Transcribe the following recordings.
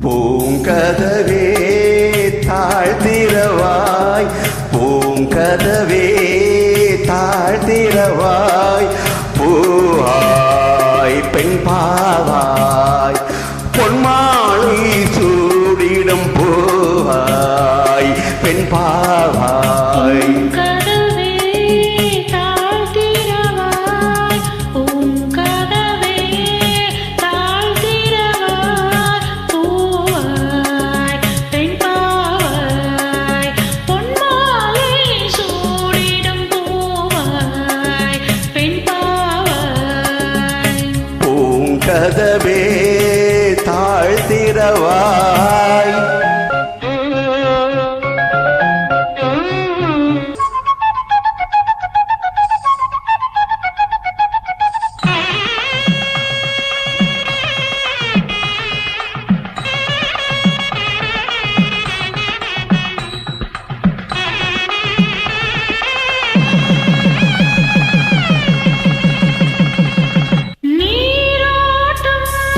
பூங்கதவே தாழ்த்திரவாய் பூங்கதவே தாழ்த்திரவாய் பூவாய் பெண் பாவாய். பெண் பாவாய். கதவே தாழ்த்திரவாய்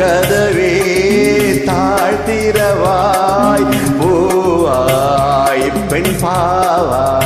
கதவே தாழ்த்திரவாய் பூவாய் பெண் பாவாய்.